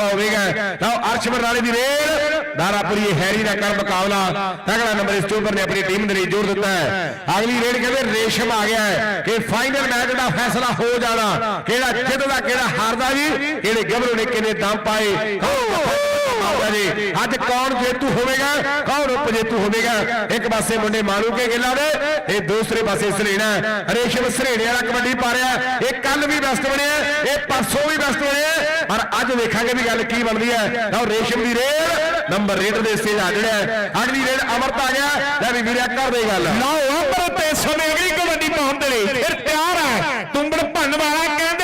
3000 ਹੋਵੇਗਾ ਲਓ, ਅਰਸ਼ ਬਰਨਾਲੇ ਦੀ ਰੇਡ ਦਾਰਾਪੁਰੀ ਹੈਰੀ ਦਾ ਕਰ ਮੁਕਾਬਲਾ। ਤਗੜਾ ਨੰਬਰ ਇਸ ਚੋਬਰ ਨੇ ਆਪਣੀ ਟੀਮ ਦੇ ਲਈ ਜੋਰ ਦਿੱਤਾ ਹੈ। ਅਗਲੀ ਰੇਡ ਕਹਿੰਦੇ ਰੇਸ਼ਮ ਆ ਗਿਆ ਹੈ ਕਿ ਫਾਈਨਲ ਮੈਚ ਦਾ ਫੈਸਲਾ ਹੋ ਜਾਣਾ। ਕਿਹੜਾ ਜਿੱਤਦਾ ਕਿਹੜਾ ਹਾਰਦਾ ਵੀ ਕਿਹੜੇ ਗੱਭਰੂ ਨੇ ਕਿੰਨੇ ਦਮ ਪਾਏ? ਆਉਂਦਾ ਜੀ, ਅੱਜ ਕੌਣ ਜੇਤੂ ਹੋਵੇਗਾ? ਕੌਣ ਉਪ ਜੇਤੂ ਹੋਵੇਗਾ? ਇੱਕ ਪਾਸੇ ਮੁੰਡੇ ਮਾਣੂ ਕੇ ਗਿੱਲਾ ਦੇ ਤੇ ਦੂਸਰੇ ਪਾਸੇ ਸਲੇਣਾ। ਰੇਸ਼ਮ ਸਲੇਣੇ ਵਾਲਾ ਕਬੱਡੀ ਪਾ ਰਿਹਾ। ਇਹ ਕੱਲ ਵੀ ਬੈਸਟ ਬਣਿਆ, ਇਹ ਪਰਸੋਂ ਵੀ ਬੈਸਟ ਬਣਿਆ, ਪਰ ਅੱਜ ਵੇਖਾਂਗੇ ਵੀ ਗੱਲ ਕੀ ਬਣਦੀ ਹੈ। ਲਓ, ਰੇਸ਼ਮ ਦੀ ਰੇਡ ਨੰਬਰ ਰੇਡ ਦੇ ਸੇ ਆ ਜਿਹੜਾ ਅਗਲੀ ਰੇਡ ਅਮਰਤ ਆ ਗਿਆ। ਲੈ ਵੀ ਵੀਰਿਆ ਕਰਦੇ ਗੱਲ। ਲਓ ਅੰਬਰ ਤੇ ਸਮੇਂ ਅਗਲੀ ਕਬੱਡੀ ਪਾਉਣ ਦੇ ਲਈ ਫਿਰ ਤਿਆਰ ਹੈ। ਤੁੰਬੜ ਭੰਨ ਵਾਲਾ ਕਹਿੰਦਾ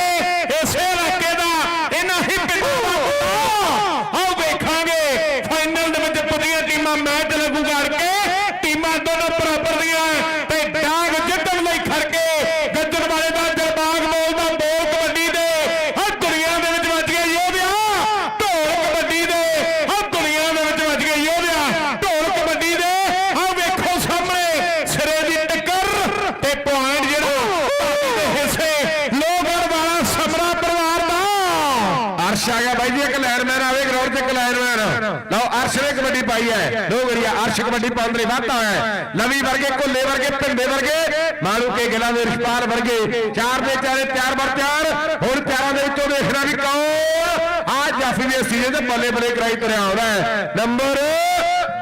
ਹੈ। ਦੋ ਅਰਸ਼ ਕਬੱਡੀ ਪਾਉਣ ਦੇ ਲਈ ਵਾਧਾ ਹੈ। ਲਵੀ ਵਰਗੇ ਕੋਲੇ ਵਰਗੇ ਪਿੰਡੇ ਵਰਗੇ, ਮਾਲੂ ਕੇ ਗਿਲਾ ਦੇ ਰਿਸ਼ਪਾਲ ਵਰਗੇ। ਚਾਰ ਦੇ ਚਾਰੇ ਤਿਆਰ ਬਰ ਤਿਆਰ। ਹੁਣ ਤਿਆਰਾਂ ਦੇ ਵਿੱਚੋਂ ਦੇਖਣਾ ਵੀ ਕੌਣ? ਆ ਜਾਫੀ ਦੇ ਸੀਜ਼ਨ ਤੇ ਬੱਲੇ ਬੱਲੇ ਕਰਾਈ ਤੁਰਿਆ ਆਉਂਦਾ ਹੈ। ਨੰਬਰ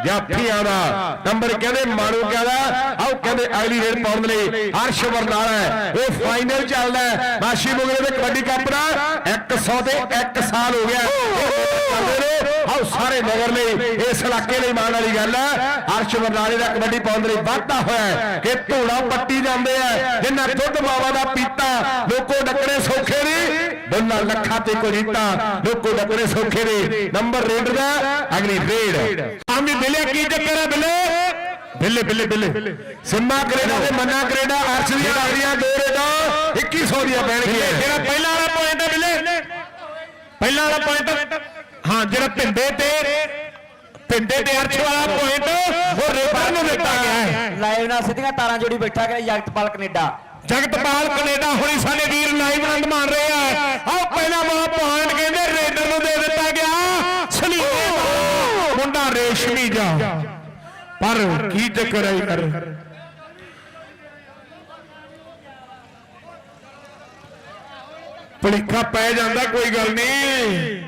ਜਾਫੀ ਦਾ ਨੰਬਰ ਕਹਿੰਦੇ ਮਾਣੂ ਕਹਿੰਦਾ ਆਓ ਕਹਿੰਦੇ ਅਗਲੀ ਰੇਡ ਪਾਉਣ ਲਈ ਹਰਸ਼ ਬਰਨਾਲਾ ਇਹ ਫਾਈਨਲ ਚੱਲਦਾ ਹੈ। ਮੁਗਲੇ ਦੇ ਕਬੱਡੀ ਕੱਪ ਦਾ 100 ਤੇ 1 ਸਾਲ ਹੋ ਗਿਆ। ਆਓ ਸਾਰੇ ਨਗਰ ਲਈ, ਇਸ ਇਲਾਕੇ ਲਈ ਮਾਣ ਵਾਲੀ ਗੱਲ ਹੈ। ਹਰਸ਼ ਬਰਨਾਲੇ ਦਾ ਕਬੱਡੀ ਪਾਉਣ ਦੇ ਲਈ ਵਾਧਾ ਹੋਇਆ ਕਿ ਧੂੜਾ ਪੱਟੀ ਜਾਂਦੇ ਆ। ਜਿੰਨਾ ਦੁੱਧ ਬਾਵਾ ਦਾ ਪੀਤਾ, ਲੋਕੋ ਡੱਕਣੇ ਸੌਖੇ ਨਹੀਂ ਦੋਨਾਂ ਲੱਖਾਂ ਤੇ ਕੋਈ ਰੀਤਾ, ਲੋਕੋ ਡੱਕਣੇ ਸੌਖੇ ਨੇ। ਨੰਬਰ ਰੇਡ ਦਾ, ਅਗਲੀ ਰੇਡ। ਆਮੀ ਬਿੱਲੇ ਕੀ ਚੱਕਰ ਹੈ ਬਿੱਲੇ? ਬਿੱਲੇ ਬਿੱਲੇ ਬਿੱਲੇ। ਸਿੰਮਾ ਕੈਨੇਡਾ ਤੇ ਮੰਨਾ ਕੈਨੇਡਾ ਅਰਸ਼ ਦੀਆਂ ਲੱਗਦੀਆਂ ਦੋ ਰੇਡਾਂ 2100 ਦੀਆਂ ਪੈਣਗੀਆਂ ਜਿਹੜਾ ਪਹਿਲਾ ਵਾਲਾ ਪੁਆਇੰਟ ਹੈ ਬਿੱਲੇ। ਪਹਿਲਾ ਵਾਲਾ ਪੁਆਇੰਟ ਹਾਂ ਜਿਹੜਾ ਪਿੰਡੇ ਤੇ ਪਿੰਡੇ ਤੇ ਅਰਸ਼ ਵਾਲਾ ਪੁਆਇੰਟ ਉਹ ਰੇਬਰ ਨੂੰ ਦਿੱਤਾ ਗਿਆ ਹੈ। ਲਾਈਵ ਨਾਲ ਸਿੱਧੀਆਂ ਤਾਰਾਂ ਜੋੜੀ ਬੈਠਾ ਗਿਆ ਜਗਤਪਾਲ ਕੈਨੇਡਾ। ਜਗਤਪਾਲ ਕੈਨੇਡਾ ਹੁਣੀ ਸਾਡੇ ਵੀਰ ਲਾਈਵ ਆਨੰਦ ਮਾਣ ਰਹੇ ਆ ਆਹ ਪਹਿਲਾ ਵਾਲਾ ਪੁਆਇੰਟ ਕਹਿੰਦੇ ਰੇਡਰ ਨੂੰ ਦੇ ਦਿੱਤਾ ਗਿਆ। ਸਲੀਮੇ ਰੇਸ਼ਮੀ ਜਾ। ਪਰ ਕੀ ਚੱਕਰ ਹੈ ਯਾਰ ਭੁਲੇਖਾ ਪੈ ਜਾਂਦਾ ਕੋਈ ਗੱਲ ਨਹੀਂ।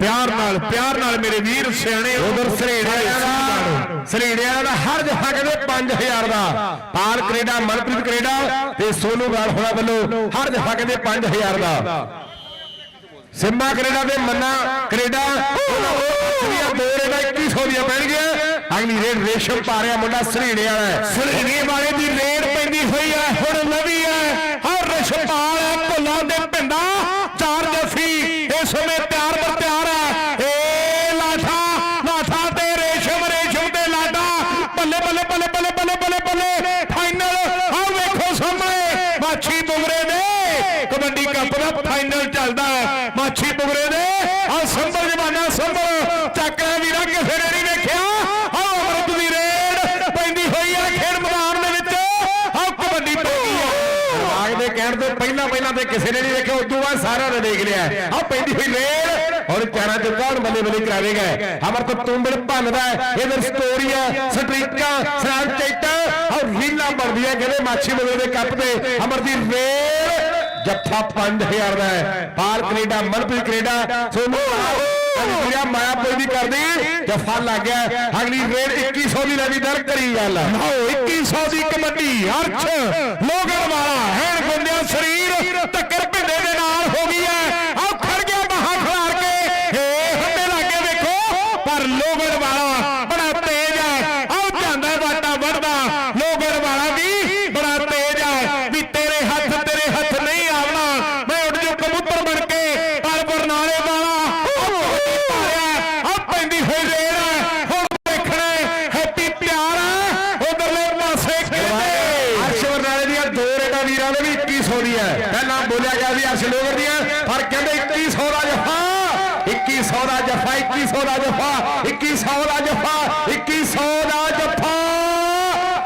ਪਿਆਰ ਨਾਲ ਪਿਆਰ ਨਾਲ ਮੇਰੇ ਵੀਰ ਸਿਆਣੇ ਉਧਰ ਸਰੀੜਿਆਂ ਦਾ ਸਰੀੜਿਆਂ ਦਾ ਹਰ ਜਗ੍ਹਾ ਕਹਿੰਦੇ 5000 ਦਾ। ਪਾਲ ਕੈਨੇਡਾ ਮਨਪ੍ਰੀਤ ਕੈਨੇਡਾ ਤੇ ਸੋਨੂ ਗਾਲ ਹੋਣਾ ਵੱਲੋਂ ਹਰ ਜਗ੍ਹਾ ਕਹਿੰਦੇ 5000 ਦਾ। ਸਿੰਮਾ ਕੈਨੇਡਾ ਤੇ ਮੰਨਾ ਕੈਨੇਡਾ। ਜਿਹੜੀਆਂ ਦੋ ਰੇਡਾਂ 2100 ਦੀਆਂ ਪੈਣਗੀਆਂ। ਅਗਲੀ ਰੇਡ ਰੇਸ਼ਮ ਪਾ ਰਿਹਾ ਮੁੰਡਾ ਸਰੀੜੇ ਵਾਲਾ। ਸਲੀਮੇ ਵਾਲੇ ਦੀ ਰੇਡ ਪੈਂਦੀ ਹੋਈ ਹੈ। ਹੁਣ ਨਵੀਂ ਹੈ। ਹਰ ਰਸ਼ਪਾਲ ਹੈ ਭੁੱਲਾਂ ਦੇ ਪਿੰਡਾ ਚਾਰ ਜਫੀ ਇਸ ਸਮੇਂ ਤਿਆਰ ਬਰ ਤਿਆਰ ਹੈ ਏ ਲਾਠਾ ਲਾਠਾ ਤੇ ਰੇਸ਼ਮ ਰੇਸ਼ਮ ਤੇ ਲਾਡਾ ਬੱਲੇ ਬੱਲੇ ਬੱਲੇ ਬੱਲੇ ਬੱਲੇ ਬੱਲੇ ਬੱਲੇ ਫਾਈਨਲ ਆਹ ਵੇਖੋ ਸਾਹਮਣੇ ਮਾਛੀ ਬੁਗਰੇ ਦੇ ਕਬੱਡੀ ਕੱਪ ਦਾ ਫਾਈਨਲ ਚੱਲਦਾ ਹੈ ਮਾਛੀ ਬੁਗਰੇ ਦੇ ਆਹ ਸੰਭਲ ਜਵਾਨਾ ਸੰਭਲ ਚੱਕਰਾ ਵੀਰਾ ਕਿਸੇ ਨੇ ਨਹੀਂ ਵੇਖਿਆ ਆਹ ਅਮਰਤ ਦੀ ਰੇਡ ਪੈਂਦੀ ਹੋਈ ਹੈ ਖੇਡ ਮੈਦਾਨ ਦੇ ਵਿੱਚ ਆਹ ਕਬੱਡੀ ਪੈਂਦੀ ਹੈ ਰਾਗ ਦੇ ਕਹਿਣ ਤੋਂ ਪਹਿਲਾਂ ਪਹਿਲਾਂ ਤੇ ਕਿਸੇ ਨੇ ਨਹੀਂ ਦੇਖਿਆ ਉਸ ਬਾਅਦ ਸਾਰਿਆਂ ਨੇ ਦੇਖ ਲਿਆ। ਆ ਪੈਂਦੀ ਹੋਈ ਰੇਡ ਔਰ ਚਾਰਾਂ ਚ ਕੌਣ ਬੱਲੇ ਬੱਲੇ ਕਰਾਵੇਗਾ। ਅਮਰ ਤੋਂ ਤੁੰਬੜ ਭੰਨਦਾ ਇਧਰ ਸਟੋਰੀਆ, ਸਟ੍ਰੀਕਾਂ ਸਰਾਂ ਚੈਟਾ ਔਰ ਰੀਲਾ ਬਣਦੀਆਂ ਕਹਿੰਦੇ ਮਾਛੀ ਬਗਲੇ ਦੇ ਕੱਪ ਤੇ। ਅਮਰ ਦੀ ਰੇਡ ਜੱਫਾ 5000 ਦਾ ਹੈ। ਪਾਰ ਕੈਨੇਡਾ, ਮਨਪ੍ਰੀਤ ਕੈਨੇਡਾ, ਸੋਨੂੰ ਵੀਰਾ ਮਾਇਆ ਕੋਈ ਕਰਦੀ, ਜੱਫਾ ਲੱਗ ਗਿਆ। ਅਗਲੀ ਰੇਡ 2100 ਦੀ ਲੈਵੀ ਦਰ ਕਰੀ ਗੱਲ। ਆਓ 2100 ਦੀ ਕਬੱਡੀ, ਅਰਸ਼ ਲੋਗੜ ਵਾਲਾ ਹੈਣ ਗੁੰਦਿਆ ਸਰੀਰ ਟੱਕਰ ਭਿੰਦੇ ਦੇ ਨਾਲ ਹੋ ਗਈ ਹੈ ਆਹ ਖੜ ਗਿਆ ਬਾਹਾਂ ਖਿਲਾਰ ਕੇ ਏ ਹੱਡੇ ਲਾਗੇ ਵੇਖੋ ਪਰ ਲੋਗੜ ਵਾਲਾ ਬੜਾ ਤੇਜ਼ ਹੈ ਆਹ ਜਾਂਦਾ ਵਾਟਾ ਵੜਦਾ ਲੋਗੜ ਵਾਲਾ ਵੀ ਬੜਾ ਤੇਜ਼ ਹੈ ਵੀ ਤੇਰੇ ਹੱਥ ਤੇਰੇ ਹੱਥ ਨਹੀਂ ਆਵਣਾ ਮੈਂ ਉੱਡ ਜੂ ਕਬੂਤਰ ਬਣ ਕੇ ਪਰ ਬਰਨਾਲੇ ਵਾਲਾ ਆ ਪੈਂਦੀ ਹੋਈ ਰੇਡ ਹੈ ਹੁਣ ਦੇਖਣਾ ਹੈਪੀ ਪਿਆਰ ਉਧਰਲੇ ਪਾਸੇ ਕਹਿੰਦੇ ਅਰਸ਼ ਬਰਨਾਲੇ ਦੀਆਂ ਦੋ ਰੇਡਾਂ ਵੀਰਾਂ ਦੇ ਵੀ 2100 ਦੀ ਹੈ ਪਹਿਲਾਂ ਬੋਲਿਆ ਗਿਆ ਵੀ ਅਰਸ਼ ਲੋਗਰ ਦੀਆਂ ਪਰ ਕਹਿੰਦੇ 2100 ਦਾ ਜਫਾ 2100 ਦਾ ਜਫਾ 2100 ਦਾ ਜਫਾ 2100 ਦਾ ਜਫਾ 2100 ਦਾ ਜਫਾ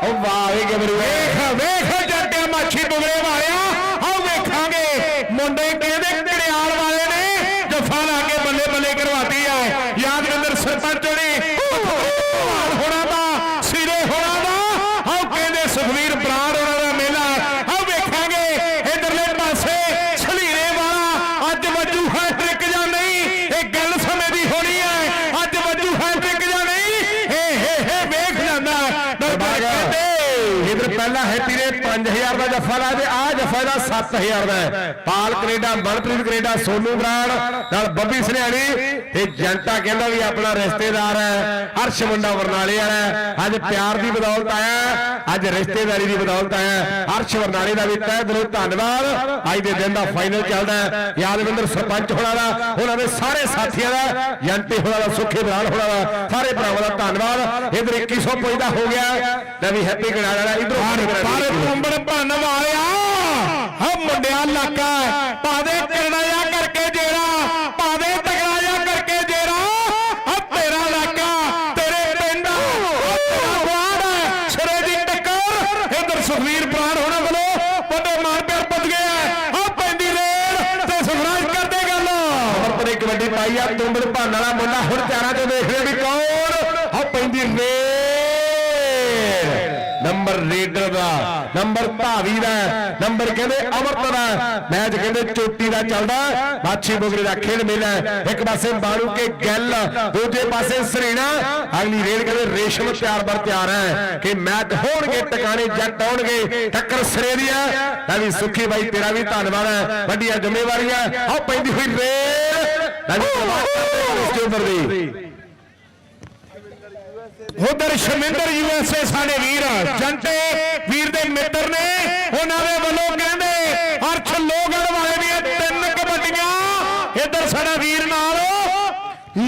ਉਹ ਵਾਹ ਵੇ ਗਬਰੂ ਵੇਖ ਵੇਖ ਜੱਟਿਆ ਮਾਛੀ ਬੁਗਰੇ ਵਾਲਿਆ ਆਓ ਵੇਖਾਂਗੇ ਮੁੰਡੇ ਕਹਿੰਦੇ ਕੜਿਆਲ ਵਾਲੇ ਨੇ ਜਫਾ ਲਾ ਕੇ ਬੱਲੇ ਬੱਲੇ ਕਰਵਾਤੀ ਆ ਯਾਦਵਿੰਦਰ ਸਰਪੰਚ ਨੇ ਹੋਣਾ ਦਾ ਸਿਰੇ ਹੋਣਾ ਦਾ ਆਓ ਕਹਿੰਦੇ ਸੁਖਵੀਰ ਬਰਾੜ ਹੋਣਾ ਦਾ ਮੇਲਾ ਆਓ ਵੇਖਾਂਗੇ ਇਧਰਲੇ ਪਾਸੇ ਛਲੀਰੇ ਵਾਲਾ ਅੱਜ ਵੱਜੂ ਹੈ ਟ੍ਰਿਕ ਜਾਂ ਨਹੀਂ ਇਹ ਗੱਲ ਸਮੇਂ ਦੀ ਹੋਣੀ ਹੈ ਅੱਜ ਵੱਜੂ ਹੈ ਟ੍ਰਿਕ ਜਾਂ ਨਹੀਂ ਹੇ ਹੇ ਹੇ ਵੇਖ ਜਾਂਦਾ ਦਰਬਾਰ ਕਹਿੰਦੇ ਇਧਰ ਪਹਿਲਾ ਹੈਪੀ ਨੇ 5000 ਦਾ ਜੱਫਾ ਲਾ ਤੇ ਆ ਜੱਫਾ ਦਾ 7000 ਦਾ ਹੈ। ਪਾਲ ਕੈਨੇਡਾ ਮਨਪ੍ਰੀਤ ਕੈਨੇਡਾ ਸੋਨੂ ਬਰਾੜ ਨਾਲ ਬੱਬੀ ਸਨਿਆਣੀ ਤੇ ਜਨਤਾ ਕਹਿੰਦਾ ਵੀ ਆਪਣਾ ਰਿਸ਼ਤੇਦਾਰ ਹੈ ਅਰਸ਼ ਮੁੰਡਾ ਵਰਨਾਲੇ ਵਾਲਾ। ਅੱਜ ਪਿਆਰ ਦੀ ਬਦੌਲਤ ਆਇਆ ਅੱਜ ਰਿਸ਼ਤੇਦਾਰੀ ਦੀ ਬਦੌਲਤ ਆਇਆ ਅਰਸ਼ ਵਰਨਾਲੇ ਦਾ ਵੀ ਤਹਿ ਦਿਲੋਂ ਧੰਨਵਾਦ। ਅੱਜ ਦੇ ਦਿਨ ਦਾ ਫਾਈਨਲ ਚੱਲਦਾ ਹੈ। ਯਾਦਵਿੰਦਰ ਸਰਪੰਚ ਹੋਣਾ ਦਾ ਉਹਨਾਂ ਦੇ ਸਾਰੇ ਸਾਥੀਆਂ ਦਾ ਜੰਟੀ ਹੋਣਾ ਦਾ ਸੁੱਖੇ ਬਰਾੜ ਹੋਣਾ ਦਾ ਸਾਰੇ ਭਰਾਵਾਂ ਦਾ ਧੰਨਵਾਦ। ਇਧਰ 2100 ਪੁੱਜਦਾ ਹੋ ਗਿਆ। ਲੈ ਵੀ ਹੈਪੀ ਕਨਾਡਾ ਵਾਲਾ ਇਧਰੋਂ ਪਰ ਕੁੰਬੜ ਭੰਨ ਵਾਲਿਆ ਮੁੰਡਿਆ ਲਾਕਾ ਨੰਬਰ ਕਹਿੰਦੇ ਅਮਰਤ ਦਾ ਮੈਚ ਕਹਿੰਦੇ ਚੋਟੀ ਦਾ ਚੱਲਦਾ। ਮਾਛੀ ਬੁਗਰੇ ਦਾ ਖੇਡ ਮੇਲਾ ਇੱਕ ਪਾਸੇ ਬਾਣੂ ਕੇ ਗੱਲ, ਦੂਜੇ ਪਾਸੇ ਸਰੀਣਾ। ਅਗਲੀ ਰੇਡ ਕਹਿੰਦੇ ਰੇਸ਼ਮ ਤਿਆਰ ਬਰ ਤਿਆਰ ਹੈ ਕਿ ਮੈਚ ਹੋਣਗੇ, ਟਿਕਾਣੇ ਜੱਟ ਆਉਣਗੇ। ਟੱਕਰ ਸਿਰੇ ਦੀ ਹੈ। ਤਾਂ ਵੀ ਸੁਖੀ ਬਾਈ, ਤੇਰਾ ਵੀ ਧੰਨਵਾਦ ਹੈ। ਵੱਡੀਆਂ ਜ਼ਿੰਮੇਵਾਰੀਆਂ। ਆਹ ਪੈਂਦੀ ਹੋਈ ਰੇਡ ਤਾਂ ਵੀ ਧੰਨਵਾਦ ਕਰਦੇ ਹਾਂ ਦੀ ਉਧਰ ਸ਼ਮਿੰਦਰ ਯੂਐਸਏ ਸਾਡੇ ਵੀਰ, ਜੰਟੇ ਵੀਰ ਦੇ ਮਿੱਤਰ ਨੇ, ਉਹਨਾਂ ਦੇ ਵੱਲੋਂ ਕਹਿੰਦੇ ਅਰਥ ਲੋਗੜ ਵਾਲੇ ਦੀਆਂ ਤਿੰਨ ਕਬੱਡੀਆਂ। ਇੱਧਰ ਸਾਡਾ ਵੀਰ ਨਾਲ,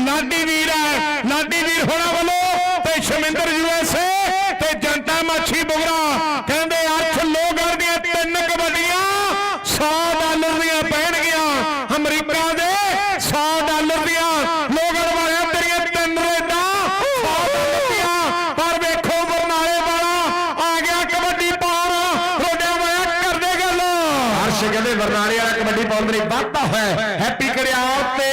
ਲਾਡੀ ਵੀਰ ਹੈ, ਲਾਡੀ ਵੀਰ ਹੋਣਾ ਵੱਲੋਂ ਤੇ ਸ਼ਮਿੰਦਰ ਯੂਐਸਏ ਤੇ ਜਨਤਾ ਮਾਛੀ ਬੁਗਰਾ ਕਹਿੰਦੇ ਅਰਸ਼ ਲੋਗੜ ਦੀਆਂ ਤਿੰਨ ਕਬੱਡੀਆਂ 100 ਡਾਲਰ ਦੀਆਂ ਪੈਣਗੀਆਂ ਅਮਰੀਕਾ ਦੇ 100 ਡਾਲਰ ਦੀਆਂ ਲੋਗੜ ਵਾਲਿਆਂ ਤੇਰੀਆਂ ਤਿੰਨ ਰੇਡਾਂ 100 ਡਾਲਰ ਦੀਆਂ ਪਰ ਵੇਖੋ ਬਰਨਾਲੇ ਵਾਲਾ ਆ ਗਿਆ ਕਬੱਡੀ ਪਾਉਣ ਰੋਡਿਆਂ ਵਾਲਿਆ ਕਰਦੇ ਗੱਲ ਅਰਸ਼ ਕਹਿੰਦੇ ਬਰਨਾਲੇ ਵਾਲਾ ਕਬੱਡੀ ਪਾਉਣ ਦੇ ਲਈ ਵਾਧਾ ਹੋਇਆ ਹੈ। ਹੈਪੀ ਕਰਿਆਲ ਤੇ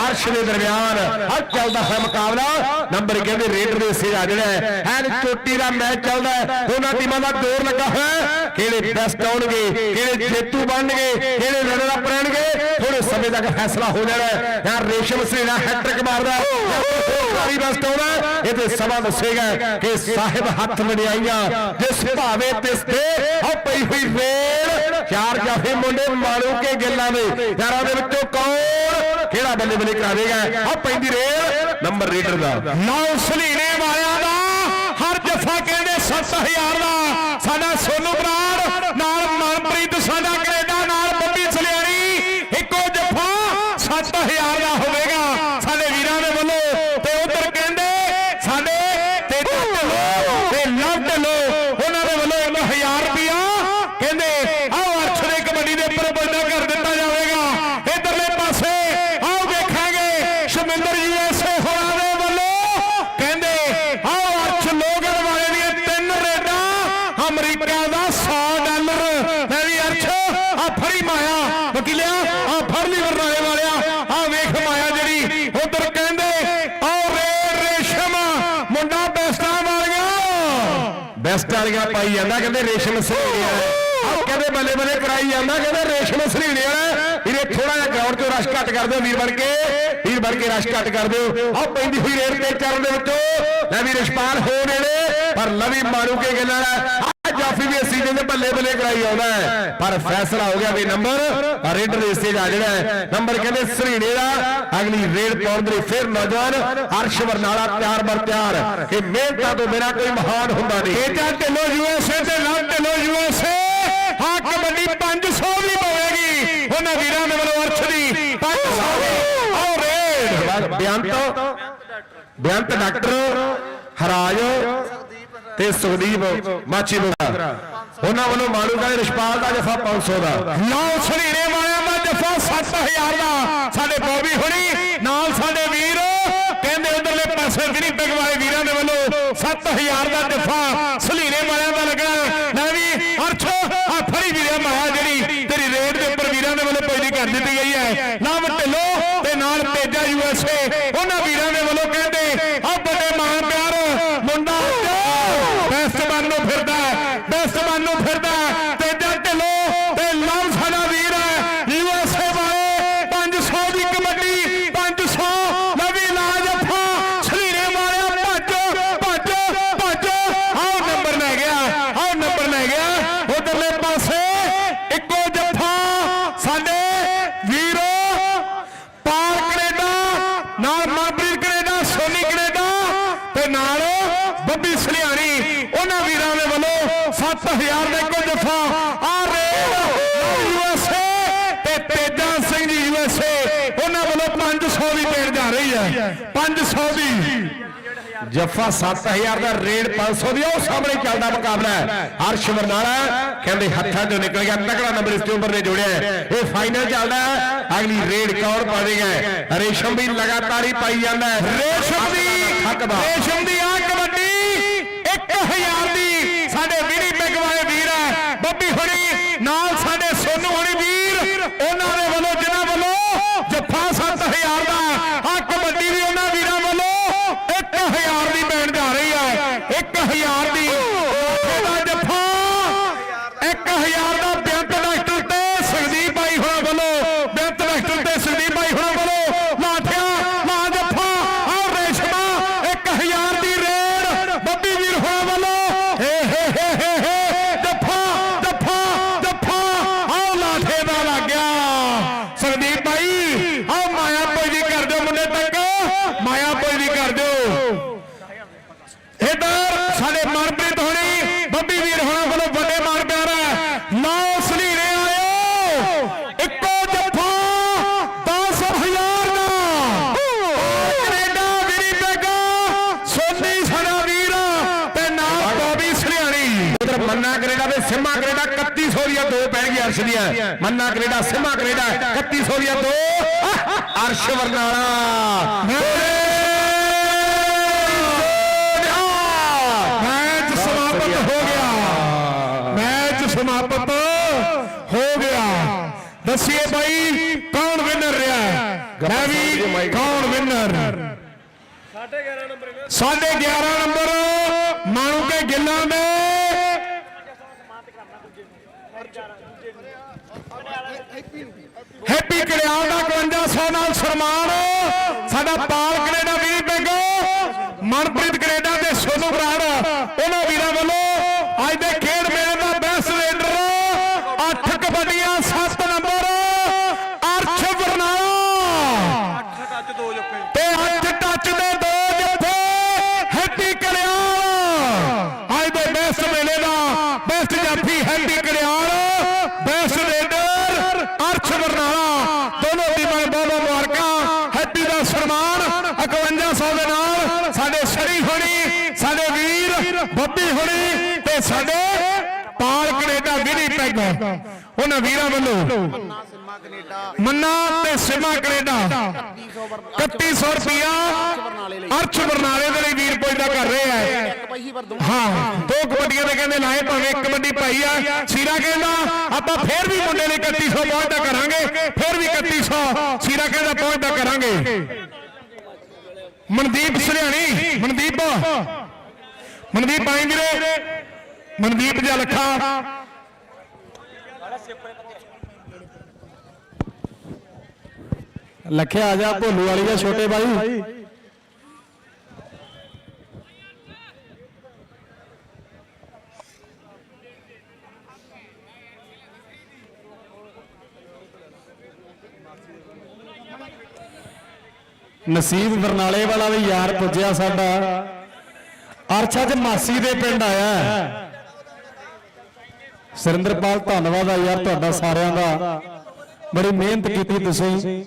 ਅਰਸ਼ ਦੇ ਦਰਮਿਆਨ ਅੱਜ ਚੱਲਦਾ ਹੈ ਮੁਕਾਬਲਾ। ਨੰਬਰ ਕਹਿੰਦੇ ਰੇਡਰ ਦੇ ਹਿੱਸੇ ਜਿਹੜਾ ਹੈ। ਚੋਟੀ ਦਾ ਮੈਚ ਚੱਲਦਾ ਹੈ। ਟੀਮਾਂ ਦਾ ਜ਼ੋਰ ਲੱਗਾ ਹੋਇਆ ਕਿਹੜੇ ਬੈਸਟ ਆਉਣਗੇ, ਕਿਹੜੇ ਜੇਤੂ ਬਣਨਗੇ, ਕਿਹੜੇ ਰਨਰ ਅਪ ਰਹਿਣਗੇ ਥੋੜੇ ਸਮੇਂ ਤੱਕ ਫੈਸਲਾ ਹੋ ਜਾਣਾ ਯਾਰ ਰੇਸ਼ਮ ਸਰੀਣਾ ਹੈਟ੍ਰਿਕ ਮਾਰਦਾ ਸਾਰੀ ਬੈਸਟ ਆਉਣਾ ਇਹ ਤੇ ਸਮਾਂ ਦੱਸੇਗਾ ਕਿ ਸਾਹਿਬ ਹੱਥ ਵਡਿਆਈਆਂ, ਜਿਸ ਭਾਵੇਂ ਤਿਸ ਤੇ ਆ ਪਈ ਹੋਈ ਰੇਲ ਚਾਰ ਜਾਫੇ ਮੁੰਡੇ ਮਾਰੂ ਕੇ ਗੱਲਾਂ ਦੇ। ਯਾਰਾਂ ਦੇ ਵਿੱਚੋਂ ਬੱਲੇ ਬੱਲੇ ਕਰਾਵੇਗਾ ਆ ਪੈਂਦੀ ਰੇਲ, ਨੰਬਰ ਰੀਡਰ ਦਾ। ਨੌ ਸਲੀਨੇ ਵਾਲਿਆਂ ਦਾ, ਹਰ ਜੱਫਾ ਕਹਿੰਦੇ 7000 ਦਾ। ਸਾਡਾ ਸੋਨੂ ਭਰਾ ਨਾਲ ਮਨਪ੍ਰੀਤ ਸਾਡਾ ਕੈਨੇਡਾ ਨਾਲ ਬੱਬੀ ਸਲਿਆਣੀ ਇੱਕੋ ਜੱਫਾ 7000 ਦਾ ਹੋਵੇਗਾ ਸਾਡੇ ਵੀਰਾਂ ਦੇ ਵੱਲੋਂ ਤੇ ਉਧਰ ਕਹਿੰਦੇ ਸਾਡੇ ਤੇ ਢਿੱਲੋਂ ਤੇ ਲਵ ਢਿੱਲੋਂ ਉਹਨਾਂ ਦੇ ਵੱਲੋਂ 1000 ਰੁਪਿਆ ਕਹਿੰਦੇ ਆਓ ਅਰਸ਼ ਦੇ ਕਬੱਡੀ ਦੇ ਉੱਪਰ ਬੰਦਾ ਕਰ ਦਿੱਤਾ ਜਾਵੇਗਾ ਇਧਰਲੇ ਪਾਸੇ ਆਓ ਵੇਖਾਂਗੇ ਸ਼ਮਿੰਦਰ ਯੂਐਸਏ ਹੋਰਾਂ ਦੇ ਵੱਲੋਂ ਕਹਿੰਦੇ ਆਓ ਅਰਸ਼ ਲੋਗੜ ਵਾਲੇ ਦੀਆਂ ਤਿੰਨ ਰੇਡਾਂ ਅਮਰੀਕਾ ਦਾ 100 ਡਾਲਰ ਮੈਂ ਵੀ ਅਰਸ਼ ਆ ਫੜੀ ਮਾਇਆ ਵਕੀਲਿਆ ਆ ਫੜ ਲਈ ਵਰਨਾਲੇ ਵਾਲਿਆ ਆ ਵੇਖ ਮਾਇਆ ਜਿਹੜੀ ਉਧਰ ਕਹਿੰਦੇ ਆਓ ਰੇ ਰੇਸ਼ਮ ਮੁੰਡਾ ਬੈਸਟਾਂ ਵਾਲੀਆਂ ਬੈਸਟ ਵਾਲੀਆਂ ਪਾਈ ਜਾਂਦਾ ਕਹਿੰਦੇ ਰੇਸ਼ਮ ਸਰੀਣੇ ਵਾਲਾ। ਆਹ ਕਹਿੰਦੇ ਬੱਲੇ ਬੱਲੇ ਕਰਾਈ ਜਾਂਦਾ ਕਹਿੰਦੇ ਰੇਸ਼ਮ ਸਰੀਣੇ ਵਾਲਾ। ਵੀਰੇ ਥੋੜਾ ਜਿਹਾ ਗਰਾਊਂਡ ਤੋਂ ਰਸ਼ ਘੱਟ ਕਰ ਦਿਓ ਵੀਰ ਬਣ ਕੇ। ਵੀਰ ਬਣ ਕੇ ਰਸ਼ ਘੱਟ ਕਰ ਦਿਓ। ਆਹ ਪੈਂਦੀ ਹੋਈ ਰੇਡ ਤੇ ਚਰਨ ਦੇ ਵਿੱਚੋਂ। ਲੈ ਵੀ ਰਿਸ਼ਪਾਲ ਹੋ ਨੇੜੇ ਪਰ ਲਵੀ ਮਾਰੂ ਕੇ ਗੱਲਾਂ ਜਾਫੀ ਵੀ ਇਸ ਸੀਜ਼ਨ ਦੇ ਬੱਲੇ ਬੱਲੇ ਕਰਾਈ ਆਉਂਦਾ ਹੈ। ਪਰ ਫੈਸਲਾ ਹੋ ਗਿਆ ਵੀ ਨੰਬਰ ਰੇਡਰ ਦੇ ਹਿੱਸੇ ਜਾ ਜਿਹੜਾ ਹੈ। ਨੰਬਰ ਕਹਿੰਦੇ ਸਰੀਣੇ ਦਾ ਅਗਲੀ ਰੇਡ ਪਾਉਣ ਦੇ ਫਿਰ ਨੌਜਵਾਨ ਅਰਸ਼ ਵਰਨਾਲਾ ਤਿਆਰ ਬਰ ਤਿਆਰ। ਕਿ ਮਿਹਨਤਾਂ ਤੋਂ ਬਿਨਾਂ ਕੋਈ ਮਹਾਨ ਹੁੰਦਾ ਨਹੀਂ। ਤੇਜਾ ਢਿੱਲੋਂ ਯੂਐਸਏ ਤੇ ਲਵ ਢਿੱਲੋਂ ਯੂਐਸਏ ਹਾਂ ਕਬੱਡੀ 500 ਵੀ ਪਵੇਗੀ। ਉਹਨਾਂ ਵੀਰਾਂ ਦੇ ਵੱਲੋਂ ਅਰਸ਼ ਦੀ 500 ਵੀ ਆਓ ਰੇਡ ਡਾਕਟਰ ਹਰਾਜ ਤੇ ਸੁਖਦੀਪ ਮਾਚੀ ਬੁਗਾ ਉਹਨਾਂ ਵੱਲੋਂ ਮਾਲੂ ਦਾ ਰਿਸ਼ਪਾਲ ਦਾ ਜਫਾ 500 ਦਾ। ਲਓ ਸਰੀਰੇ ਵਾਲਿਆਂ ਦਾ ਜੱਫਾ 7000 ਦਾ। ਸਾਡੇ ਬੋਬੀ ਹੁਣੀ, ਨਾਲ ਸਾਡੇ ਵੀਰ। ਕਹਿੰਦੇ ਉਧਰਲੇ ਪਾਸੇ ਵਿਨੀਪੈਗ ਵਾਲੇ ਵੀਰਾਂ ਦੇ ਵੱਲੋਂ 7000 ਦਾ ਜਫਾ ਸਲੀਰੇ ਵਾਲਿਆਂ ਦਾ 10000 ਦੇ ਕੇ ਜਥਾ ਆ ਰੇਡ ਯੂਐਸਏ ਤੇ ਤੇਜਾ ਸਿੰਘ ਜੀ ਯੂਐਸਏ ਉਹਨਾਂ ਵੱਲੋਂ 500 ਦੀ ਪੇੜ ਜਾ ਰਹੀ ਹੈ। 500 ਦੀ। ਜੱਫਾ 7000 ਦਾ ਰੇਡ 500 ਦੀ ਉਹ ਸਾਹਮਣੇ ਚੱਲਦਾ ਮੁਕਾਬਲਾ ਹੈ। ਹਰਸ਼ ਬਰਨਾਲਾ ਕਹਿੰਦੇ ਹੱਥਾਂ ਤੋਂ ਨਿਕਲ ਗਿਆ। ਤਕੜਾ ਨੰਬਰ ਇਸ ਉਮਰ ਨੇ ਜੁੜਿਆ ਇਹ ਫਾਈਨਲ ਚੱਲਦਾ ਅਗਲੀ ਰੇਡ ਕੌਣ ਪਾਵੇਗਾ ਰੇਸ਼ਮ ਵੀ ਲਗਾਤਾਰ ਹੀ ਪਾਈ ਜਾਂਦਾ ਰੇਸ਼ਮ ਦੀ ਰੇਸ਼ਮ ਦੀ ਵੀਰ ਹੋਣਾ ਵੱਲੋਂ ਵੱਡੇ ਮਾਨ ਪਿਆਰਾ ਨੌ ਸਲੀਰੇ ਆਇਓ ਇੱਕੋ ਜੱਫਾ 10000 ਦਾ। ਕੈਨੇਡਾ ਵੀਰੀ ਬੇਗਾ ਸੋਨੀ ਸਾਡਾ ਵੀਰ ਤੇ ਨਾਲ ਬੋਬੀ ਸਲਿਆਣੀ। ਉਧਰ ਮੰਨਾ ਕੈਨੇਡਾ ਤੇ ਸਿੰਮਾ ਕੈਨੇਡਾ 3100 ਦੀਆਂ ਦੋ ਪੈ ਪੈਣਗੀਆਂ ਅਰਸ਼ ਦੀਆਂ। ਮੰਨਾ ਕੈਨੇਡਾ, ਸਿੰਮਾ ਕੈਨੇਡਾ 3100 ਦੀਆਂ ਦੋ। ਅਰਸ਼ ਵਰਨਾਲਾ। ਬਾਈ ਕੌਣ ਵਿਨਰ ਰਿਹਾ? ਮੈਂ ਵੀ ਕੌਣ ਵਿਨਰ ਸਾਢੇ 11 ਨੰਬਰ ਮਾਣੂ ਕੇ ਗਿੱਲਾਂ ਦੇ। ਹੈਪੀ ਕੜਿਆਲ ਦਾ 5100 ਨਾਲ ਸਨਮਾਨ। ਸਾਡਾ ਪਾਲ ਕੈਨੇਡਾ ਵੀਰ ਬੈਗੋ। ਮਨਪ੍ਰੀਤ ਕੈਨੇਡਾ ਤੇ ਸੋਨੂ ਬਰਾੜ ਵਿਨੀ ਉਹਨਾਂ ਵੀਰਾਂ ਵੱਲੋਂ ਮੰਨਾ ਤੇ ਸਿਮਾ ਕੈਨੇਡਾ। 3100 ਰੁਪਿਆ ਅਰਸ਼ ਬਰਨਾਲੇ ਦੇ ਲਈ ਵੀਰ ਪੁੱਜਦਾ ਕਰ ਰਹੇ ਆ ਹਾਂ, ਦੋ ਕਬੱਡੀਆਂ ਦੇ ਕਹਿੰਦੇ ਲਾਏ, ਭਾਵੇਂ ਇੱਕ ਕਬੱਡੀ ਪਾਈ ਆ, ਸੀਰਾ ਕਹਿੰਦਾ ਆਪਾਂ ਫੇਰ ਵੀ ਮੁੰਡੇ ਲਈ 3100 ਪਹੁੰਚਦਾ ਕਰਾਂਗੇ, ਫੇਰ ਵੀ 3100 ਸੀਰਾ ਕਹਿੰਦਾ ਪਹੁੰਚਦਾ ਕਰਾਂਗੇ। ਮਨਦੀਪ ਸਰਿਆਣੀ, ਮਨਦੀਪ ਮਨਦੀਪ ਆਈ ਵੀਰੇ, ਮਨਦੀਪ ਜੀ ਲੱਖਾ ਲੱਖਿਆ ਆ ਜਾ ਭੋਲੂ ਵਾਲੀ ਦਾ ਛੋਟੇ ਬਾਈ। ਨਸੀਬ ਬਰਨਾਲੇ ਵਾਲਾ ਵੀ ਯਾਰ ਪੁੱਜਿਆ ਸਾਡਾ। ਅਰਸ਼ਾ ਚ ਮਾਸੀ ਦੇ ਪਿੰਡ ਆਇਆ। ਸੁਰਿੰਦਰਪਾਲ, ਧੰਨਵਾਦ ਆ ਯਾਰ ਤੁਹਾਡਾ ਸਾਰਿਆਂ ਦਾ। ਬੜੀ ਮਿਹਨਤ ਕੀਤੀ ਤੁਸੀਂ।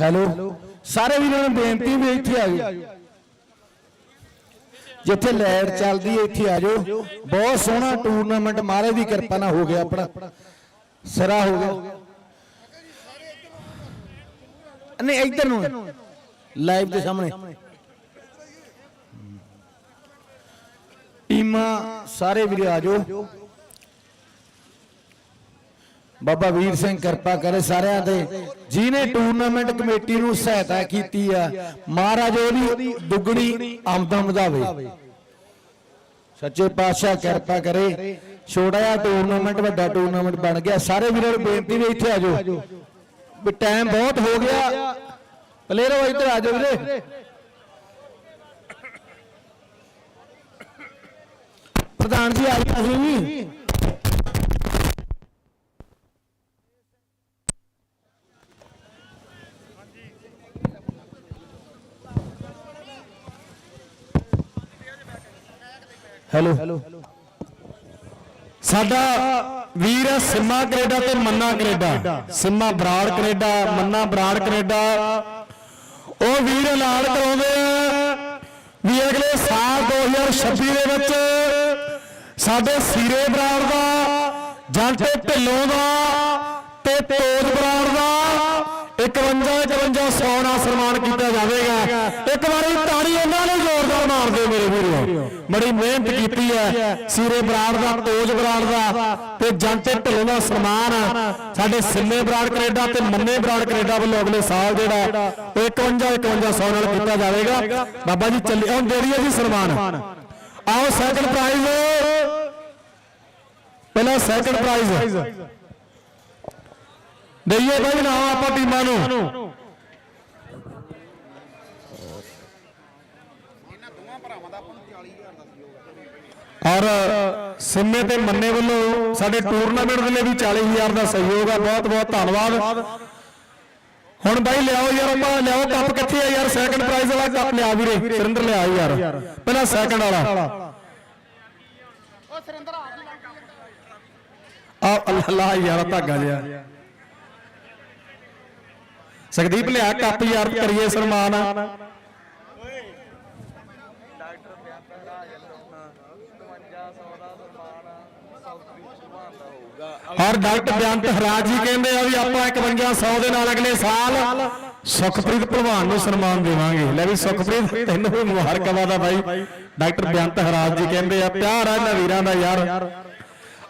ਹੈਲੋ, ਸਾਰੇ ਵੀਰਾਂ ਨੂੰ ਬੇਨਤੀ ਵੀ ਇੱਥੇ ਆ ਜਾਓ। ਜਿੱਥੇ ਲਾਈਟ ਚੱਲਦੀ ਹੈ, ਇੱਥੇ ਆ ਜਾਓ। ਬਹੁਤ ਸੋਹਣਾ ਟੂਰਨਾਮੈਂਟ ਮਹਾਰਾਜ ਦੀ ਕਿਰਪਾ ਨਾਲ ਹੋ ਗਿਆ ਆਪਣਾ। ਸਿਰਾ ਹੋ ਗਿਆ। ਨਹੀਂ, ਇੱਧਰ ਨੂੰ। ਲਾਈਵ ਦੇ ਸਾਹਮਣੇ। ਟੀਮਾਂ ਸਾਰੇ ਵੀਰੇ ਆ ਜਾਓ। ਬਾਬਾ ਵੀਰ ਸਿੰਘ ਕਿਰਪਾ ਕਰੇ ਸਾਰਿਆਂ ਤੇ। ਜਿਨੇ ਟੂਰਨਾਮੈਂਟ ਕਮੇਟੀ ਨੂੰ ਸਹਾਇਤਾ ਕੀਤੀ ਆ, ਮਹਾਰਾਜ ਉਹਦੀ ਦੁੱਗਣੀ ਆਮਦਨ ਵਧਾਵੇ। ਸੱਚੇ ਪਾਤਸ਼ਾਹ ਕਿਰਪਾ ਕਰੇ। ਛੋਟਾ ਜਿਹਾ ਟੂਰਨਾਮੈਂਟ ਵੱਡਾ ਟੂਰਨਾਮੈਂਟ ਬਣ ਗਿਆ। ਸਾਰੇ ਵੀਰਾਂ ਨੂੰ ਬੇਨਤੀ ਵੀ ਇੱਥੇ ਆ ਜਾਓ। ਵੀ ਟਾਈਮ ਬਹੁਤ ਹੋ ਗਿਆ। ਪਲੇਅਰੋ ਇੱਧਰ ਆ ਜਾਓ ਵੀਰੇ। ਪ੍ਰਧਾਨ ਜੀ ਆ ਗਿਆ ਸੀ ਜੀ ਹੈਲੋ ਸਾਡਾ ਵੀਰ ਹੈ ਸਿੰਮਾ ਕੈਨੇਡਾ ਤੇ Manna Canada. Simma Brar Canada, Manna Brar Canada. ਉਹ ਵੀਰ ਐਲਾਨ ਕਰਾਉਂਦੇ ਆ ਵੀ ਅਗਲੇ ਸਾਲ 2026 ਦੇ ਵਿੱਚ ਸਾਡੇ ਸੀਰੇ ਬਰਾੜ ਦਾ ਜੰਟੇ ਢਿੱਲੋਂ ਦਾ, ਤੇ ਤੋਜ ਬਰਾੜ ਦਾ 51 51 100 ਸਨਮਾਨ ਕੀਤਾ ਜਾਵੇਗਾ ਇੱਕ ਵਾਰੀ ਤਾੜੀ ਉਹਨਾਂ ਨੂੰ ਜ਼ੋਰਦਾਰ ਮਾਰ ਦਿਓ ਮੇਰੇ ਵੀਰੋ ਬੜੀ ਮਿਹਨਤ ਕੀਤੀ ਹੈ। ਸੀਰੇ ਬਰਾੜ ਦਾ ਤੋਜ ਬਰਾੜ ਦਾ ਤੇ ਜੰਟੇ ਢਿੱਲੋਂ ਦਾ ਸਨਮਾਨ। ਸਾਡੇ ਸਿੰਮੇ ਬਰਾੜ ਕੈਨੇਡਾ ਤੇ ਮੰਨੇ ਬਰਾੜ ਕੈਨੇਡਾ ਵੱਲੋਂ ਅਗਲੇ ਸਾਲ ਜਿਹੜਾ ਉਹ 51 51 100 ਨਾਲ ਕੀਤਾ ਜਾਵੇਗਾ। ਬਾਬਾ ਜੀ ਚੱਲੀ ਹੁਣ ਦੇ ਰਹੀ ਹੈ ਜੀ ਸਨਮਾਨ। ਆਓ ਸੈਕੰਡ ਪ੍ਰਾਈਜ਼ ਪਹਿਲਾ ਸੈਕੰਡ ਪ੍ਰਾਈਜ਼ ਦਈਏ ਬਾਈ ਨਾ ਆਪਾਂ ਟੀਮਾਂ ਨੂੰ। ਔਰ ਸਿੰਮੇ ਤੇ ਮੰਨੇ ਵੱਲੋਂ ਸਾਡੇ ਟੂਰਨਾਮੈਂਟ ਦੇ ਲਈ ਵੀ 40000 ਦਾ ਸਹਿਯੋਗ ਆ ਬਹੁਤ ਬਹੁਤ ਧੰਨਵਾਦ। ਹੁਣ ਬਾਈ ਲਿਆਓ ਯਾਰ ਆਪਾਂ ਲਿਆਓ ਕੱਪ ਕਿੱਥੇ ਆ ਯਾਰ? ਸੈਕੰਡ ਪ੍ਰਾਈਜ਼ ਵਾਲਾ ਕੱਪ ਲਿਆ ਵੀਰੇ। ਸੁਰਿੰਦਰ ਲਿਆ ਯਾਰ। ਪਹਿਲਾਂ ਸੈਕੰਡ ਵਾਲਾ। ਆ ਅੱਲਾ ਯਾਰ ਧਾਗਾ ਜਿਆ ਸਕਦੀਪ ਲਿਆ ਕੱਪ ਯਾਰ ਕਰੀਏ ਸਨਮਾਨ। ਔਰ ਡਾਕਟਰ ਬੇਅੰਤ ਹਰਾਜ ਜੀ ਕਹਿੰਦੇ ਆ ਵੀ ਆਪਾਂ 5100 ਦੇ ਨਾਲ ਅਗਲੇ ਸਾਲ ਸੁਖਪ੍ਰੀਤ ਭਲਵਾਨ ਨੂੰ ਸਨਮਾਨ ਦੇਵਾਂਗੇ। ਲੈ ਵੀ ਸੁਖਪ੍ਰੀਤ, ਤੈਨੂੰ ਵੀ ਮੁਬਾਰਕਾਂ ਦਾ ਬਾਈ। ਡਾਕਟਰ ਬੇਅੰਤ ਹਰਾਜ ਜੀ ਕਹਿੰਦੇ ਆ, ਪਿਆਰ ਆ ਇਹਨਾਂ ਵੀਰਾਂ ਦਾ ਯਾਰ।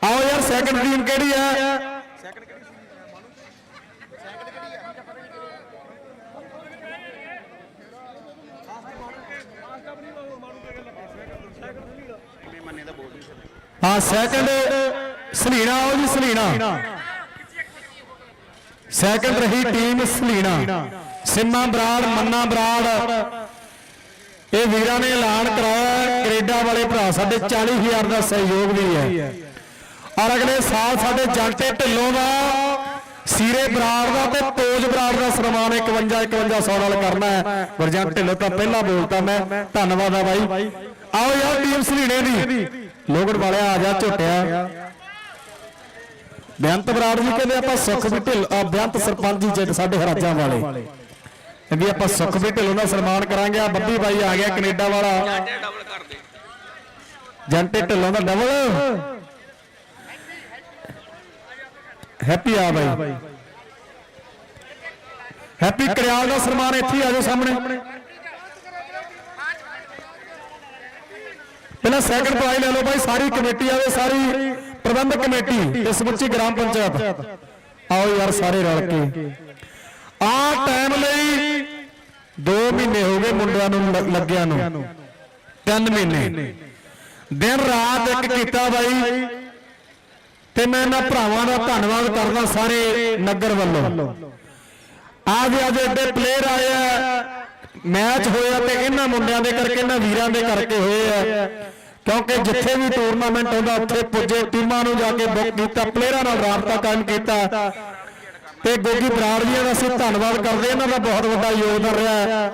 ਆਓ ਯਾਰ ਸੈਕੰਡ ਟੀਮ ਕਿਹੜੀ ਆ? ਹਾਂ ਸੈਕੰਡ ਸਲੀਣਾ, ਆਓ ਜੀ ਸਲੀਣਾ। ਸੈਕੰਡ ਰਹੀ ਟੀਮ ਸਲੀਣਾ। ਸਿੰਮਾ ਬਰਾੜ, ਮੰਨਾ ਬਰਾੜ। ਇਹ ਵੀਰਾਂ ਨੇ ਐਲਾਨ ਕਰਾਇਆ ਕੈਨੇਡਾ ਵਾਲੇ ਭਰਾ, ਸਾਡੇ 40000 ਦਾ ਸਹਿਯੋਗ ਵੀ ਹੈ। ਔਰ ਅਗਲੇ ਸਾਲ ਸਾਡੇ ਜੰਟੇ ਢਿੱਲੋਂ ਦਾ, ਸੀਰੇ ਬਰਾੜ ਦਾ ਤੇ ਤੋਜ ਬਰਾੜ ਦਾ ਸਨਮਾਨ 51 5100 ਨਾਲ ਕਰਨਾ ਹੈ। ਵਰਜੰਟ ਢਿੱਲੋਂ ਤਾਂ ਪਹਿਲਾਂ ਬੋਲਤਾ ਮੈਂ, ਧੰਨਵਾਦ ਆ ਬਾਈ। ਆਓ ਯਾਰ ਟੀਮ ਸਲੀਣੇ ਦੀ। ਲੋਗੜ ਵਾਲਿਆ ਆ ਜਾ, ਝੋਟਿਆ। ਬੇਅੰਤ ਬਰਾੜ ਜੀ ਕਹਿੰਦੇ ਆਪਾਂ ਸੁੱਖ ਵੀ ਢਿੱਲ ਬੇਅੰਤ ਸਰਪੰਚ ਜੀ ਜਿਹੜੇ ਸਾਡੇ ਹਰਾਜਾਂ ਵਾਲੇ। ਕਹਿੰਦੇ ਆਪਾਂ ਸੁੱਖ ਵੀ ਢਿੱਲੋਂ ਦਾ ਸਨਮਾਨ ਕਰਾਂਗੇ। ਆ ਬੱਬੀ ਬਾਈ ਆ ਗਿਆ ਕੈਨੇਡਾ ਵਾਲਾ। ਜੰਟੇ ਢਿੱਲੋਂ ਦਾ ਡਬਲ ਹੈਪੀ ਆ ਬਾਈ। ਹੈਪੀ ਕਰਿਆਲ ਦਾ ਸਨਮਾਨ ਇੱਥੇ ਆ ਜਾਓ ਸਾਹਮਣੇ। ਪਹਿਲਾਂ ਸੈਕੰਡ ਪ੍ਰਾਈਜ਼ ਲੈ ਲਓ ਬਾਈ। ਸਾਰੀ ਕਮੇਟੀ ਆਵੇ ਸਾਰੀ ਪ੍ਰਬੰਧਕ ਕਮੇਟੀ ਤੇ ਸਮੁੱਚੀ ਗ੍ਰਾਮ ਪੰਚਾਇਤ। ਆਓ ਯਾਰ ਸਾਰੇ ਰਲ ਕੇ। ਆ ਟਾਈਮ ਲਈ 2 ਮਹੀਨੇ ਹੋ ਗਏ ਮੁੰਡਿਆਂ ਨੂੰ ਲੱਗਿਆਂ ਨੂੰ। 3 ਮਹੀਨੇ। ਦਿਨ ਰਾਤ ਇੱਕ ਕੀਤਾ ਬਾਈ। ਤੇ ਮੈਂ ਇਹਨਾਂ ਭਰਾਵਾਂ ਦਾ ਧੰਨਵਾਦ ਕਰਦਾ ਸਾਰੇ ਨਗਰ ਵੱਲੋਂ। ਆ ਵੀ ਅੱਜ ਐਡੇ ਪਲੇਅਰ ਆਏ ਆ। ਮੈਚ ਹੋਇਆ ਤੇ ਇਹਨਾਂ ਮੁੰਡਿਆਂ ਦੇ ਕਰਕੇ ਇਹਨਾਂ ਵੀਰਾਂ ਦੇ ਕਰਕੇ ਹੋਏ ਆ। ਕਿਉਂਕਿ ਜਿੱਥੇ ਵੀ ਟੂਰਨਾਮੈਂਟ ਹੁੰਦਾ ਉੱਥੇ ਪੁੱਜੇ ਟੀਮਾਂ ਨੂੰ ਜਾ ਕੇ ਬੁੱਕ ਕੀਤਾ ਪਲੇਅਰਾਂ ਨਾਲ ਰਾਬਤਾ ਕਾਇਮ ਕੀਤਾ। ਤੇ ਗੋਗੀ ਬਰਾੜ ਜੀਆਂ ਦਾ ਅਸੀਂ ਧੰਨਵਾਦ ਕਰਦੇ ਇਹਨਾਂ ਦਾ ਬਹੁਤ ਵੱਡਾ ਯੋਗਦਾਨ ਰਿਹਾ ਹੈ।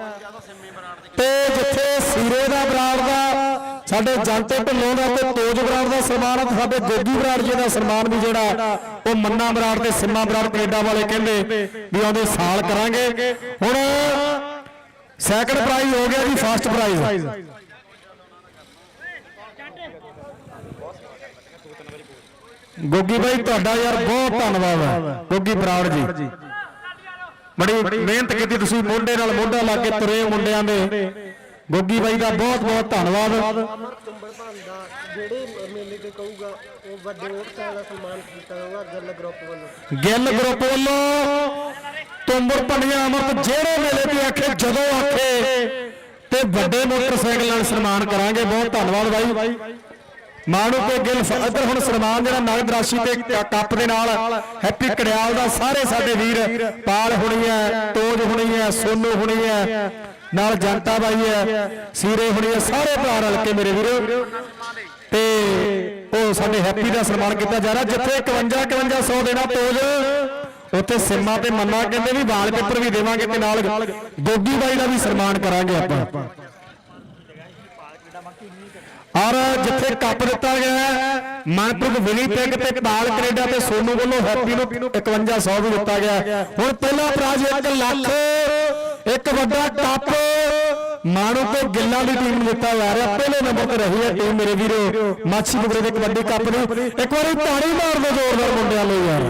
ਤੇ ਜਿੱਥੇ ਸੀਰੇ ਦਾ ਬਰਾੜ ਦਾ ਸਾਡੇ ਜੰਤੇ ਢਿੱਲੋਂ ਦਾ ਤੇ ਤੋਜ ਬਰਾੜ ਦਾ ਸਨਮਾਨ ਸਾਡੇ ਗੋਗੀ ਬਰਾੜ ਜੀ ਦਾ ਸਨਮਾਨ ਵੀ ਜਿਹੜਾ ਉਹ ਮੰਨਾ ਬਰਾੜ ਤੇ ਸਿੰਮਾ ਬਰਾੜ ਕੈਨੇਡਾ ਵਾਲੇ ਕਹਿੰਦੇ ਵੀ ਆਉਂਦੇ ਸਾਲ ਕਰਾਂਗੇ। ਹੁਣ ਸੈਕੰਡ ਪ੍ਰਾਈਜ਼ ਹੋ ਗਿਆ ਜੀ ਫਸਟ ਪ੍ਰਾਈਜ਼ ਗੋਗੀ ਬਾਈ ਤੁਹਾਡਾ ਯਾਰ ਬਹੁਤ ਧੰਨਵਾਦ ਹੈ। ਗੋਗੀ ਬਰਾੜ ਜੀ। ਬੜੀ ਮਿਹਨਤ ਕੀਤੀ ਤੁਸੀਂ ਮੋਢੇ ਨਾਲ ਮੋਢਾ ਲਾ ਕੇ ਤੁਰੇ ਮੁੰਡਿਆਂ ਦੇ। ਗੋਗੀ ਬਾਈ ਦਾ ਬਹੁਤ ਬਹੁਤ ਧੰਨਵਾਦ। ਅਮਰ ਚੁੰਬੜ ਭਾਂਡਾ ਜਿਹੜੇ ਮੇਲੇ ਤੇ ਕਹੂਗਾ ਉਹ ਵੱਡੇ ਮੋਟਰਸਾਈਕਲ ਦਾ ਸਨਮਾਨ ਕੀਤਾ ਜਾਊਗਾ ਗਿੱਲ ਗਰੁੱਪ ਵੱਲੋਂ। ਗਿੱਲ ਗਰੁੱਪ ਵੱਲੋਂ ਤੁੰਬਰ ਭੰਡੀਆਂ ਅਮਰਤ ਜਿਹੜੇ ਮੇਲੇ ਤੇ ਆਖੇ ਜਦੋਂ ਆਖੇ ਤੇ ਵੱਡੇ ਮੋਟਰਸਾਈਕਲ ਨਾਲ ਸਨਮਾਨ ਕਰਾਂਗੇ। ਬਹੁਤ ਧੰਨਵਾਦ ਬਾਈ। ਮਾਣੂ ਤੇ ਗਿੱਲ ਇੱਧਰ ਹੁਣ ਸਨਮਾਨ ਜਿਹੜਾ ਨਗਦ ਰਾਸ਼ੀ ਤੇ ਕੱਪ ਦੇ ਨਾਲ ਹੈਪੀ ਕੜਿਆਲ ਦਾ ਸਾਰੇ ਸਾਡੇ ਵੀਰ ਪਾਲ ਹੁਣੀ ਹੈ, ਤੋਜ ਹੁਣੀ ਹੈ, ਸੋਨੂ ਹੁਣੀ ਹੈ, ਨਾਲ ਜਨਤਾ ਬਾਈ ਹੈ, ਸੀਰੇ ਹੁਣੀ ਹੈ, ਸਾਰੇ ਭਰਾ ਰਲ ਕੇ ਮੇਰੇ ਵੀਰੋ। ਤੇ ਉਹ ਸਾਡੇ ਹੈਪੀ ਦਾ ਸਨਮਾਨ ਕੀਤਾ ਜਾ ਰਿਹਾ, ਜਿੱਥੇ 51 5100 ਦੇਣਾ ਤੋਜ। ਉੱਥੇ ਸਿੰਮਾ ਤੇ ਮੰਨਾ ਕਹਿੰਦੇ ਵੀ ਵਾਲ ਪੇਪਰ ਵੀ ਦੇਵਾਂਗੇ ਤੇ ਨਾਲ ਗੋਗੀ ਬਾਈ ਦਾ ਵੀ ਸਨਮਾਨ ਕਰਾਂਗੇ ਆਪਾਂ। ਔਰ ਜਿੱਥੇ ਕੱਪ ਦਿੱਤਾ ਗਿਆ ਹੈ, ਵਿਨੀ ਪਿੰਗ ਤੇ ਪਾਲ ਕੈਨੇਡਾ ਤੇ ਸੋਨੂ ਵੱਲੋਂ ਹੈਪੀ ਨੂੰ 5100 ਵੀ ਦਿੱਤਾ ਗਿਆ ਹੁਣ ਪਹਿਲਾ ਪ੍ਰਾਈਜ਼ 1 ਲੱਖ ਇੱਕ ਵੱਡਾ ਕੱਪ ਮਾਣੂ ਤੇ ਗਿੱਲਾਂ ਦੀ ਟੀਮ ਨੂੰ ਦਿੱਤਾ ਜਾ ਰਿਹਾ। ਪਹਿਲੇ ਨੰਬਰ ਤੇ ਰਹੀ ਹੈ ਟੀਮ ਮੇਰੇ ਵੀਰੋ ਮਾਛੀ ਬੁਗਰੇ ਦੇ ਕਬੱਡੀ ਕੱਪ ਦੀ। ਇੱਕ ਵਾਰੀ ਤਾੜੀ ਮਾਰ ਦਿਓ ਜ਼ੋਰਦਾਰ ਮੁੰਡਿਆਂ ਲਈ ਯਾਰ।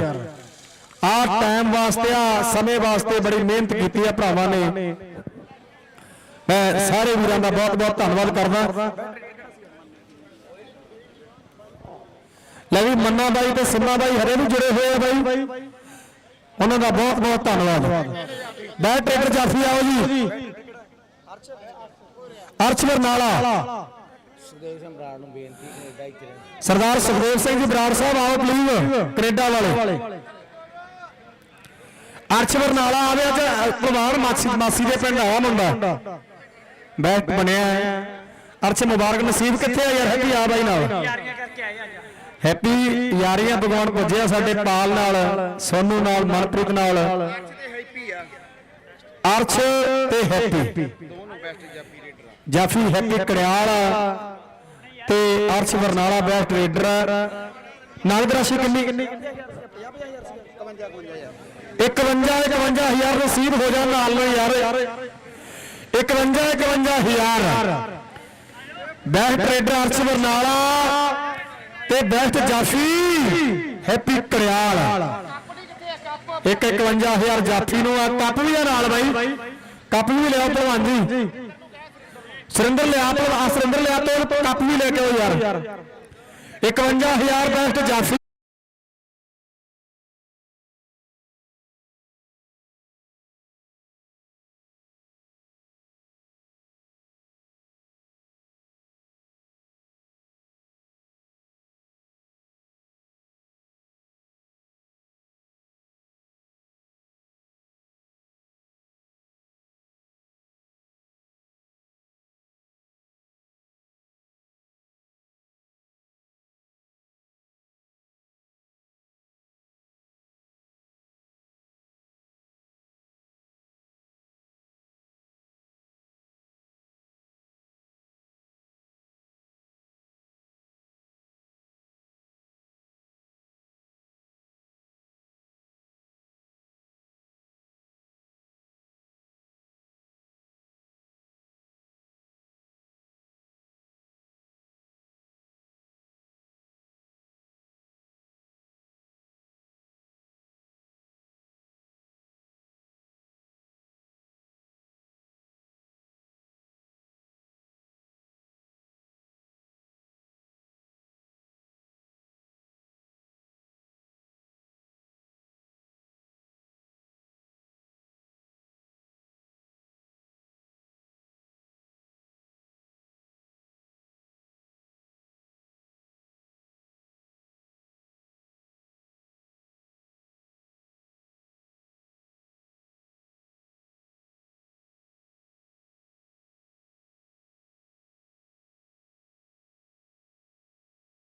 ਆ ਟਾਈਮ ਵਾਸਤੇ ਆ ਸਮੇਂ ਵਾਸਤੇ ਬੜੀ ਮਿਹਨਤ ਕੀਤੀ ਹੈ ਭਰਾਵਾਂ ਨੇ। ਮੈਂ ਸਾਰੇ ਵੀਰਾਂ ਦਾ ਬਹੁਤ ਬਹੁਤ ਧੰਨਵਾਦ ਕਰਦਾ। ਲੈ ਵੀ ਮੰਨਾ ਬਾਈ ਤੇ ਸਿੰਮਾ ਬਾਈ ਹਰੇ ਵੀ ਜੁੜੇ ਹੋਏ ਆ ਬਾਈ। ਉਹਨਾਂ ਦਾ ਬਹੁਤ ਬਹੁਤ ਧੰਨਵਾਦ। ਬੈਟ ਟ੍ਰੇਡਰ ਜਾਫੀ ਆਓ ਜੀ। ਅਰਸ਼ ਬਰਨਾਲਾ ਸਰਦਾਰ ਸੁਖਦੇਵ ਸਿੰਘ ਜੀ ਬਰਾੜ ਸਾਹਿਬ, ਆਓ ਪਲੀਜ਼ ਕੈਨੇਡਾ ਵਾਲੇ। ਅਰਸ਼ ਬਰਨਾਲਾ ਆਵੇ ਅੱਜ ਕੁਮਾਰ ਮਾਸੀ ਮਾਸੀ ਦੇ ਪਿੰਡ ਆਇਆ ਮੁੰਡਾ। ਬੈਟ ਬਣਿਆ ਅਰਸ਼ ਮੁਬਾਰਕ ਨਸੀਬ ਕਿੱਥੇ ਆ ਯਾਰ ਹੈਪੀ ਆ ਬਾਈ ਨਾਲ। ਹੈਪੀ ਯਾਰੀਆਂ ਭਗਵਾਨ ਪੁੱਜਿਆ ਸਾਡੇ ਪਾਲ ਨਾਲ, ਸੋਨੂ ਨਾਲ, ਮਨਪ੍ਰੀਤ ਨਾਲ। ਅਰਸ਼ ਤੇ ਹੈਪੀ। ਜਾਫੀ, ਹੈਪੀ ਕੜਿਆਲ ਤੇ ਅਰਸ਼ ਬਰਨਾਲਾ ਬੈਸਟ ਰੇਡਰ ਨਗਦ ਰਾਸ਼ੀ ਕਿੰਨੀ? 51 51000 ਰਸੀਦ ਹੋ ਜਾ ਨਾਲ ਨੂੰ ਯਾਰ। 51 51000 ਬੈਸਟ ਰੇਡਰ ਅਰਸ਼ ਬਰਨਾਲਾ ਤੇ ਬੈਸਟ ਜਾਫੀ ਹੈਪੀ ਕੜਿਆਲ। ਇੱਕ 51000 ਜਾਫੀ ਨੂੰ ਆ ਕੱਪ ਵੀ ਆ ਨਾਲ ਬਾਈ। ਕੱਪ ਵੀ ਲਿਆ ਭਲਵਾਨ ਜੀ। ਸੁਰਿੰਦਰ ਲਿਆ ਤੇ ਆ ਸੁਰਿੰਦਰ ਲਿਆ ਤੇ, ਕੱਪ ਵੀ ਲੈ ਕੇ ਆਓ ਯਾਰ। 51000 ਬੈਸਟ ਜਾਫੀ